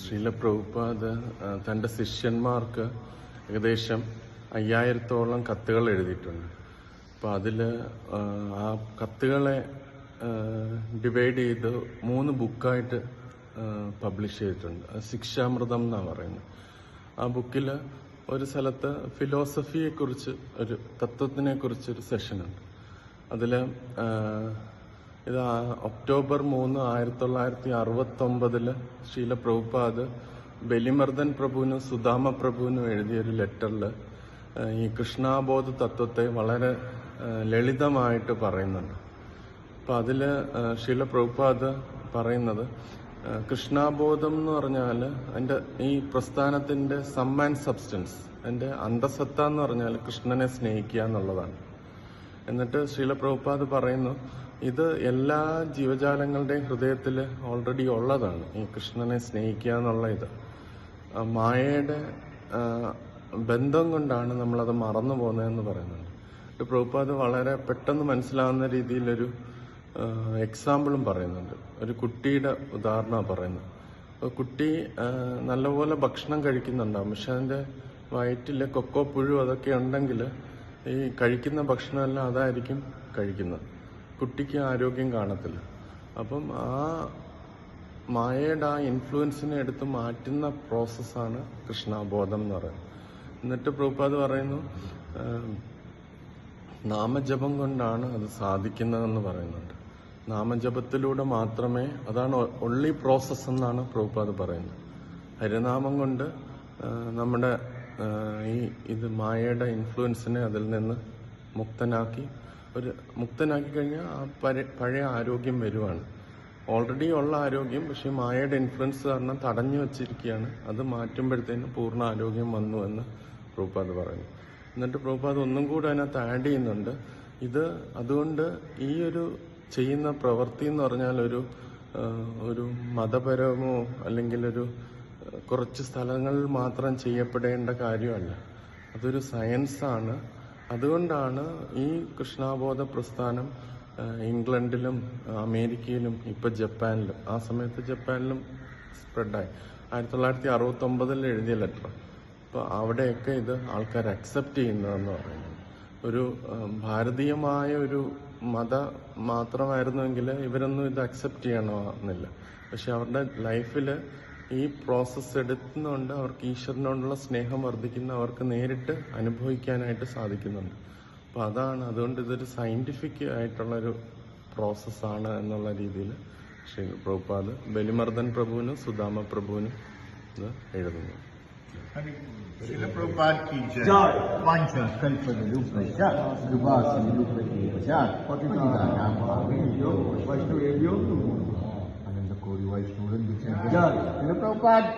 ശ്രീല പ്രഭുപാദ് തന്റെ ശിഷ്യന്മാർക്ക് ഏകദേശം അയ്യായിരത്തോളം കത്തുകൾ എഴുതിയിട്ടുണ്ട്. അപ്പോൾ അതിൽ ആ കത്തുകളെ ഡിവൈഡ് ചെയ്ത് മൂന്ന് ബുക്കായിട്ട് പബ്ലിഷ് ചെയ്തിട്ടുണ്ട്. ശിക്ഷാമൃതം എന്നാണ് പറയുന്നത്. ആ ബുക്കിൽ ഒരു സ്ഥലത്ത് ഫിലോസഫിയെക്കുറിച്ച് ഒരു തത്വത്തിനെക്കുറിച്ചൊരു സെഷനുണ്ട് അതിൽ ഇത് ഒക്ടോബർ മൂന്ന് ആയിരത്തി തൊള്ളായിരത്തി അറുപത്തി ഒമ്പതിൽ ശീല പ്രഭുപാദ് ബലിമർദ്ദൻ പ്രഭുവിനും സുദാമ പ്രഭുവിനും എഴുതിയൊരു ലെറ്ററിൽ ഈ കൃഷ്ണാബോധ തത്വത്തെ വളരെ ലളിതമായിട്ട് പറയുന്നുണ്ട്. അപ്പം അതിൽ ശീല പ്രഭുപാദ് പറയുന്നത് കൃഷ്ണാബോധം എന്ന് പറഞ്ഞാൽ എന്റെ ഈ പ്രസ്ഥാനത്തിന്റെ സം ആൻഡ് സബ്സ്റ്റൻസ് എന്റെ അന്തസത്ത എന്ന് പറഞ്ഞാൽ കൃഷ്ണനെ സ്നേഹിക്കുക എന്നുള്ളതാണ്. എന്നിട്ട് ശ്രീല പ്രഭുപാദ് പറയുന്നു ഇത് എല്ലാ ജീവജാലങ്ങളുടെയും ഹൃദയത്തിൽ ഓൾറെഡി ഉള്ളതാണ്. ഈ കൃഷ്ണനെ സ്നേഹിക്കുക എന്നുള്ള ഇത്. മായയുടെ ബന്ധം കൊണ്ടാണ് നമ്മളത് മറന്നു പോകുന്നതെന്ന് പറയുന്നുണ്ട്. ഇത് അത് വളരെ പെട്ടെന്ന് മനസ്സിലാവുന്ന രീതിയിലൊരു എക്സാമ്പിളും പറയുന്നുണ്ട്. ഒരു കുട്ടിയുടെ ഉദാഹരണമാണ് പറയുന്നത്. കുട്ടി നല്ലപോലെ ഭക്ഷണം കഴിക്കുന്നുണ്ടാവും. പക്ഷെ അതിന്റെ വയറ്റിലെ കൊക്കോ പുഴു അതൊക്കെ ഉണ്ടെങ്കിൽ ഈ കഴിക്കുന്ന ഭക്ഷണമെല്ലാം അതായിരിക്കും കഴിക്കുന്നത്. കുട്ടിക്ക് ആരോഗ്യം കാണത്തില്ല. അപ്പം ആ മായയുടെ ആ ഇൻഫ്ലുവൻസിനെ എടുത്ത് മാറ്റുന്ന പ്രോസസ്സാണ് കൃഷ്ണബോധം എന്ന് പറയുന്നത്. എന്നിട്ട് പ്രഭുപാദ് പറയുന്നു നാമജപം കൊണ്ടാണ് അത് സാധിക്കുന്നതെന്ന് പറയുന്നുണ്ട്. നാമജപത്തിലൂടെ മാത്രമേ അതാണ് ഒള്ളി പ്രോസസ്സ് എന്നാണ് പ്രഭുപാദ് പറയുന്നത്. ഹരിനാമം കൊണ്ട് നമ്മുടെ ഈ ഇത് മായയുടെ ഇൻഫ്ലുവൻസിനെ അതിൽ നിന്ന് മുക്തനാക്കി ഒരു മുക്തനാക്കി കഴിഞ്ഞാൽ ആ പഴയ ആരോഗ്യം വരുവാണ്. ഓൾറെഡി ഉള്ള ആരോഗ്യം പക്ഷെ മായയുടെ ഇൻഫ്ലുവൻസ് കാരണം തടഞ്ഞു വച്ചിരിക്കുകയാണ്. അത് മാറ്റുമ്പോഴത്തേനും പൂർണ ആരോഗ്യം വന്നു എന്ന് പ്രഭുപാദ് പറയുന്നു. എന്നിട്ട് പ്രഭുപാദ് ഒന്നും കൂടെ അതിനകത്ത് ആഡ് ചെയ്യുന്നുണ്ട്. ഇത് അതുകൊണ്ട് ഈ ഒരു ചെയ്യുന്ന പ്രവൃത്തി എന്ന് പറഞ്ഞാൽ ഒരു ഒരു മതപരമോ അല്ലെങ്കിൽ ഒരു കുറച്ച് സ്ഥലങ്ങളിൽ മാത്രം ചെയ്യപ്പെടേണ്ട കാര്യമല്ല. അതൊരു സയൻസാണ് അതുകൊണ്ടാണ് ഈ കൃഷ്ണാബോധ പ്രസ്ഥാനം ഇംഗ്ലണ്ടിലും അമേരിക്കയിലും ഇപ്പൊ ജപ്പാനിലും ആ സമയത്ത് ജപ്പാനിലും സ്പ്രെഡായി. ആയിരത്തി തൊള്ളായിരത്തി അറുപത്തി ഒമ്പതിൽ എഴുതിയ ലെറ്റർ. അപ്പോൾ അവിടെയൊക്കെ ഇത് ആൾക്കാർ അക്സെപ്റ്റ് ചെയ്യുന്നതെന്ന് പറയുന്നത്. ഒരു ഭാരതീയമായ ഒരു മത മാത്രമായിരുന്നുവെങ്കിൽ ഇവരൊന്നും ഇത് അക്സെപ്റ്റ് ചെയ്യണമെന്നില്ല. പക്ഷെ അവരുടെ ലൈഫിൽ ഈ പ്രോസസ്സ് എടുക്കുന്നതുകൊണ്ട് അവർക്ക് ഈശ്വരനോടുള്ള സ്നേഹം വർദ്ധിക്കുന്ന അവർക്ക് നേരിട്ട് അനുഭവിക്കാനായിട്ട് സാധിക്കുന്നുണ്ട്. അപ്പോൾ അതാണ് അതുകൊണ്ട് ഇതൊരു സയന്റിഫിക് ആയിട്ടുള്ളൊരു പ്രോസസ്സാണ് എന്നുള്ള രീതിയിൽ ശ്രീ പ്രഭുപാദ് ബലിമർദ്ദൻ പ്രഭുവിനും സുദാമ പ്രഭുവിനും ഇത് എഴുതുന്നു. शिल for your wife's children. Jai. Srila Prabhupada.